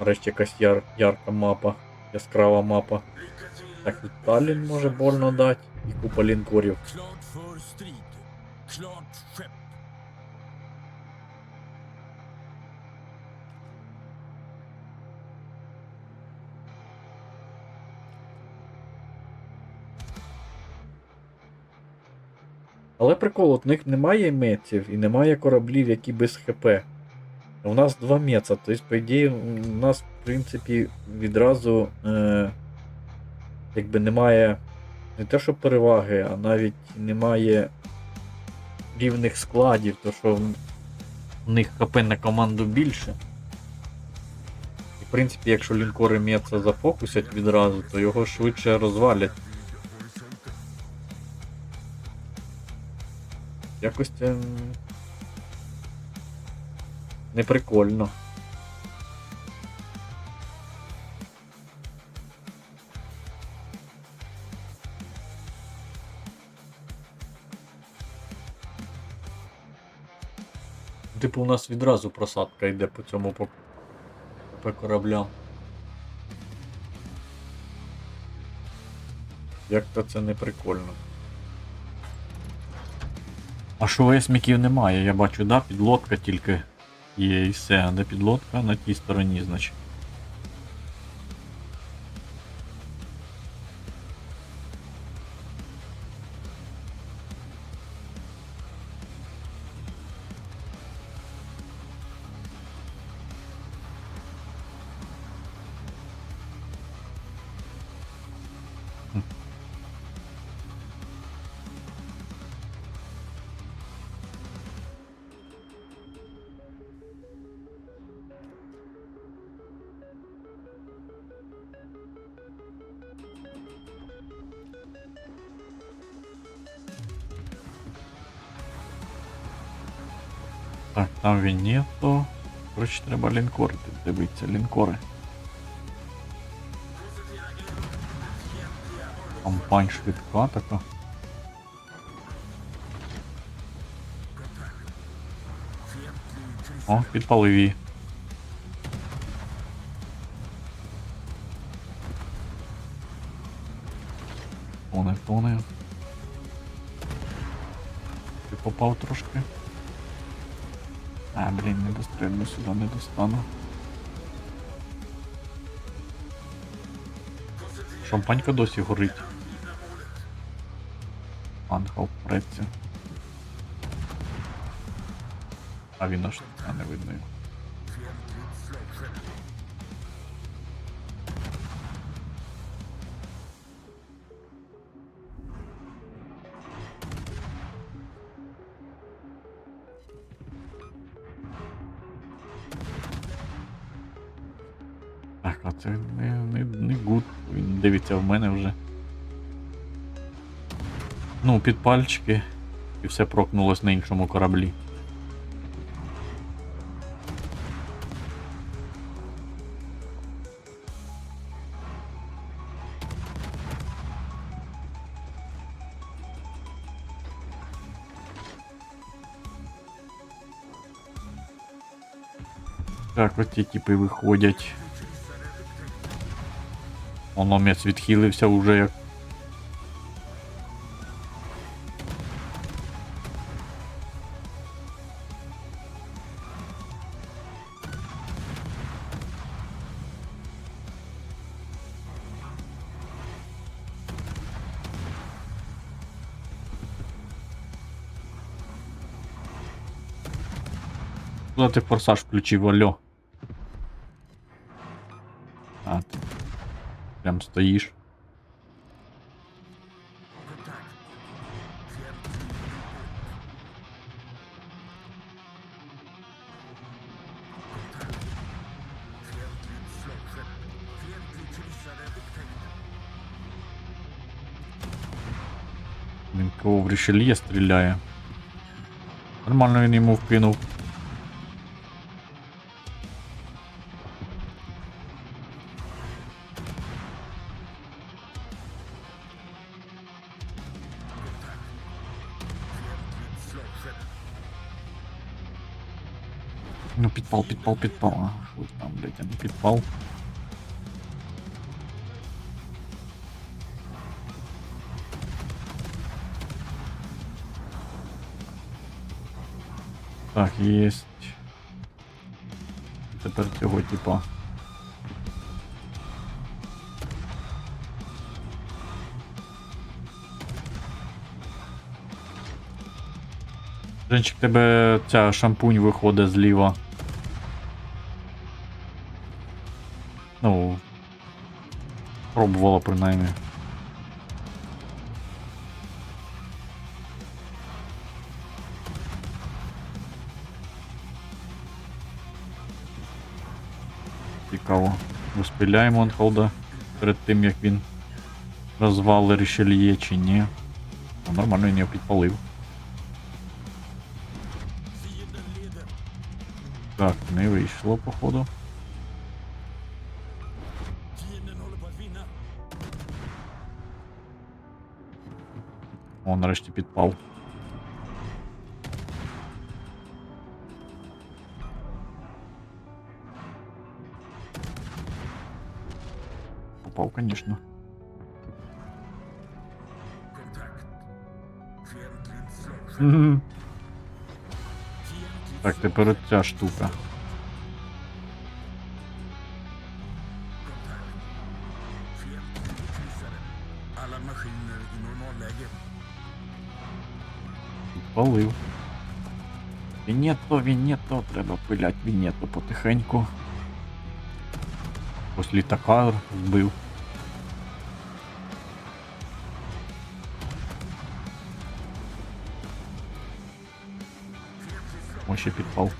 Нарешті якась яр, ярка мапа, яскрава мапа. Так, і Таллін може больно дати, і купа лінкорів. Але прикол, от в них немає меців і немає кораблів, які без ХП. У нас два меца, тобто, по ідеї, у нас, в принципі, відразу е, якби немає не те, що переваги, а навіть немає рівних складів, то що в них ХП на команду більше. І, в принципі, якщо лінкори меца зафокусять відразу, то його швидше розвалять. Якось це неприкольно. Типу, у нас відразу просадка йде по цьому по, по кораблям. Як то це не прикольно. А що весміків немає, я бачу, да, підлодка тільки є і все, а де підлодка на тій стороні, значить. Так, там він нету. Коротше, треба лінкори дивитися, лінкори. Кампань швидка така. О, підпалив її. Тоне, тоне. Ти попав трошки. А, блін, не дострельну сюди не достану. Шампанька досі горить. Ангел впреться. А він аж не видно це не, не, не гуд. Він дивиться в мене вже. Ну, під пальчики. І все прокнулось на іншому кораблі. Так, от ті типи виходять. Воно м'яс відхилився уже як. Куда ти форсаж включив, алло? прям стоїш. Він кого в рішельє стріляє. Нормально він йому вкинув. Підпал, підпал, підпал. А, Ось там, блядь, а не підпал. Так, єсть. Тепер цього типа. Женчик, тебе ця шампунь виходить зліва. Пробувала принаймні. Цікаво. Розпиляємо Анхолда перед тим, як він розвали рішельє чи ні. Ну, нормально він його підпалив. Так, не вийшло, походу. О, нарешті підпав. Попав, конечно. Kontakt. Fientligt slagskepp. Мгм. Fientligt Так, тепер ця штука. Вінєто, Вінєто, треба пилять Вінєто потихеньку. Ось літака вбив. Ось ще підпал.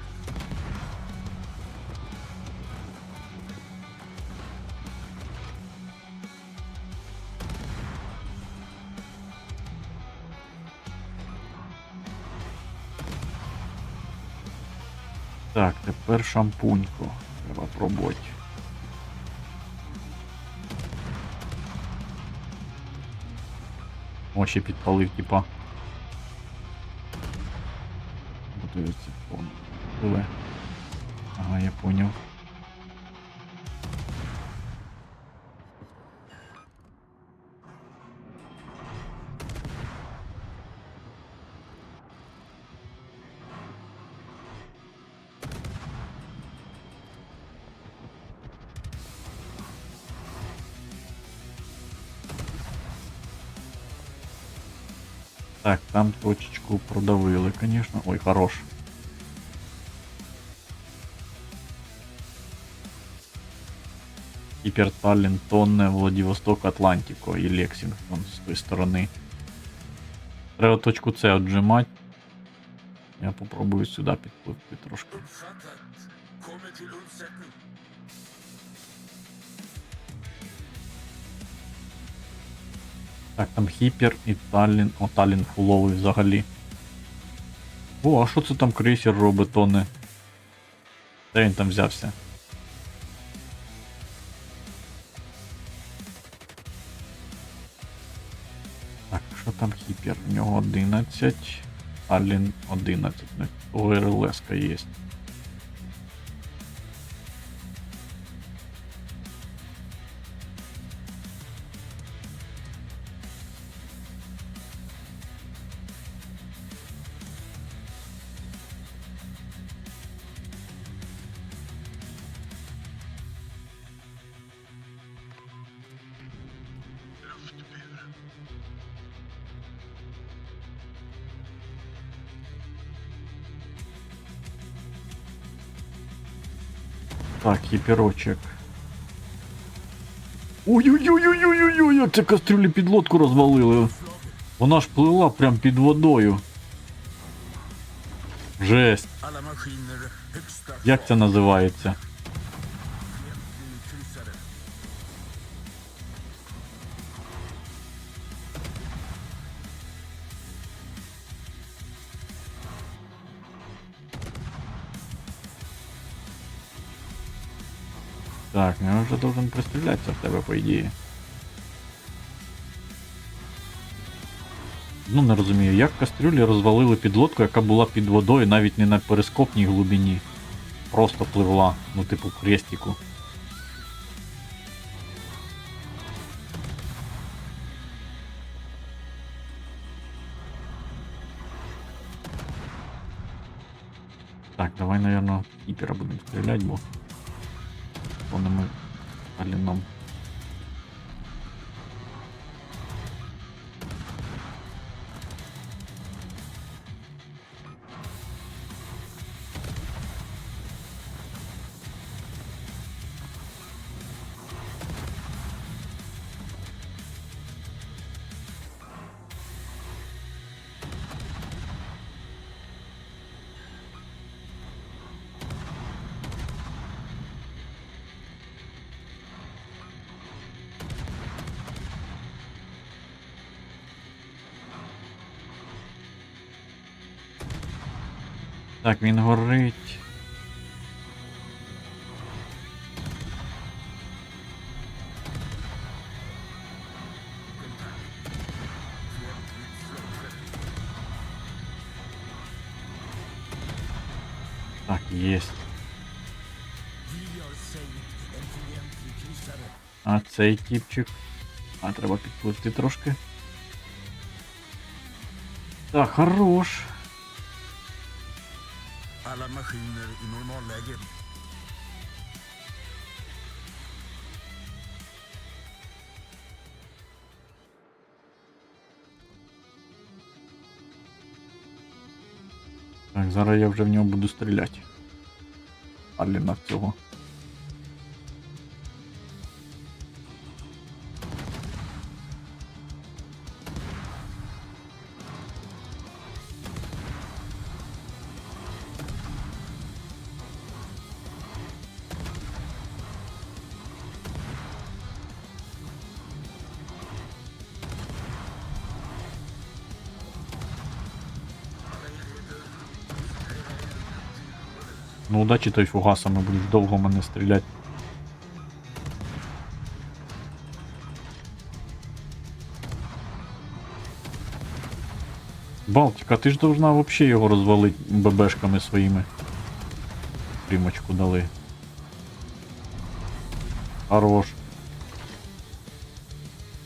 Тепер шампуньку. Треба пробувати. Очі підпалив, типа. Готується фон. Ага, я поняв. Так, там точечку продавили, конечно. Ой, хорош. Гиперталлин, Тонне, Владивосток, Атлантико і Лексингтон з тої сторони. Треба точку С отжимати. Я попробую сюди підпливти трошки. Так, там Хіпер і Таллін. О, Таллін фуловий взагалі. О, а що це там крейсер робить, Тоне? Де він там взявся? Так, що там Хіпер? У нього 11. Таллін 11. Ну, У РЛС є. Так, єпірочок. Ой-ой-ой-ой-ой-ой, як це кастрюлі під лодку розвалили. Вона ж плила прям під водою. Жесть. Як це називається? Так, я вже должен пристрілятися в тебе, по ідеї. Ну не розумію, як кастрюлі розвалили підлодку, яка була під водою навіть не на перископній глибині. просто пливла, ну типу крестику. Так, давай, наверное, кипера будем стрелять, бо повними аліном. Так, він горить. Fientligt slagfält. Так, єсть. Vi har sänkt en fientlig kryssare. А цей тіпчик. А, треба підпливти трошки. Так, хорош. Alla maskiner i normalläge. Так, зараз я вже в нього буду стріляти. Аліна цього. Ну, удачі той фугасами будеш довго мене стріляти. Балтика, ти ж должна вообще його розвалити ББшками своїми. Примочку дали. Хорош.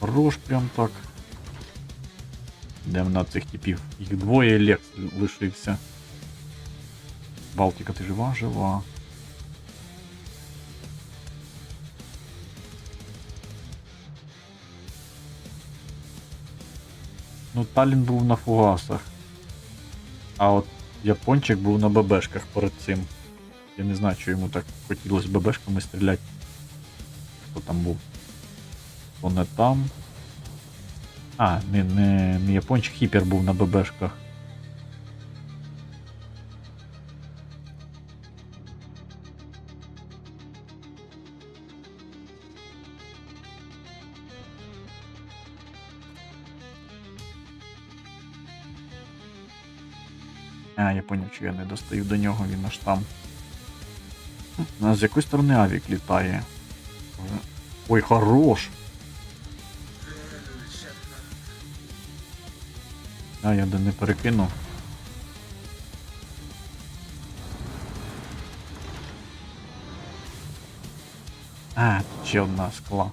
Хорош прям так. Йдемо на цих типів. Їх двоє лекс лишився. Балтика, ти жива? Жива. Ну, Талін був на фугасах. А от япончик був на ББшках перед цим. Я не знаю, що йому так хотілося ББшками стріляти. Хто там був? Хто не там. А, не, не, не япончик, хіпер був на ББшках. Поняв, що я не достаю до нього, він аж там. З якої сторони авік літає? Ой, хорош! А, я де не перекинув. А, ще одна скла.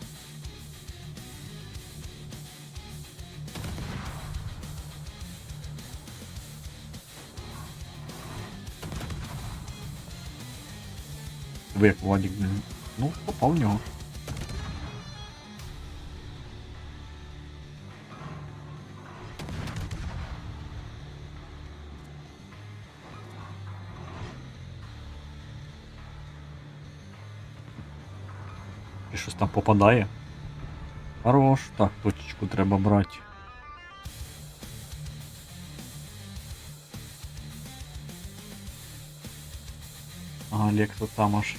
Ви як Владик, блін. Ну, попав в нього. І щось там попадає. Хорош. Так, точечку треба брати. Ага, Лекса там аж.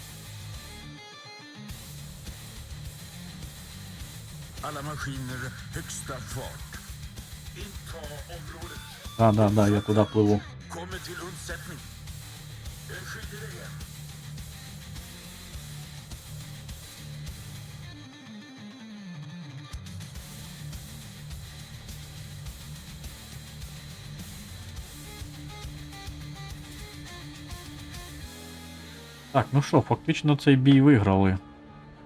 Maskiner högsta fart. Inta området. Да, да, да, я туди пливу. Kommer till undsättning. Jag skjuter dig igen. Так, ну що, фактично цей бій виграли.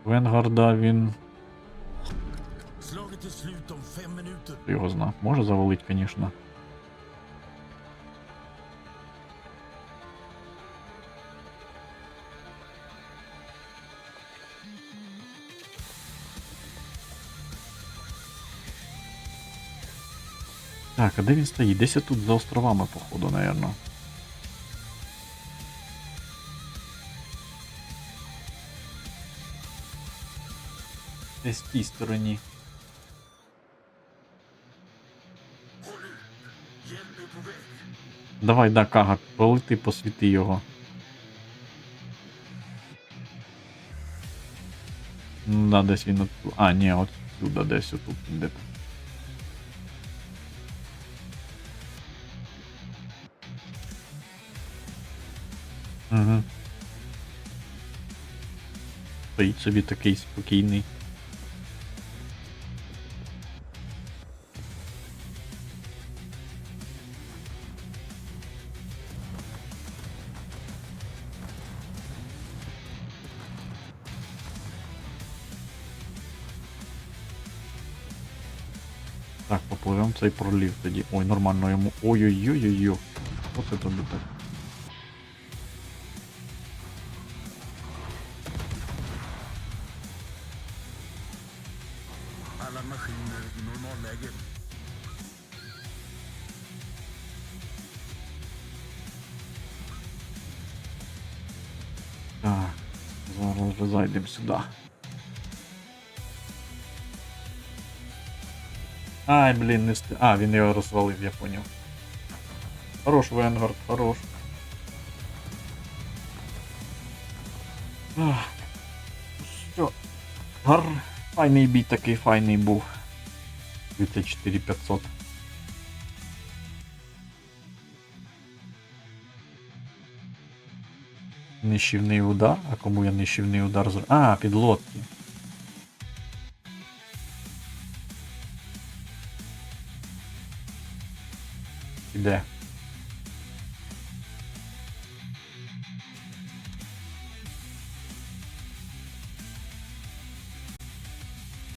Венгарда він його зна. Може завалить, звісно. Так, а де він стоїть? Десь тут за островами, походу, наверно. Десь в тій стороні. Давай, да, Кага, полети, посвіти його. Ну да, десь він от... А, ні, от сюди, десь отут де. Угу. Стоїть собі такий спокійний. Цей пролів тоді. Ой, нормально йому. Ой-ой-ой-ой-ой. Оце тобі так. Так, зараз зайдемо сюди. Ай, блін, не сти... А, він його розвалив, я поняв. Хорош, Венгард, хорош. Ах, Що? Гар. Файний бій такий файний був. 24500. Нищівний удар. А кому я нищівний удар зробив? А, підлодки. there.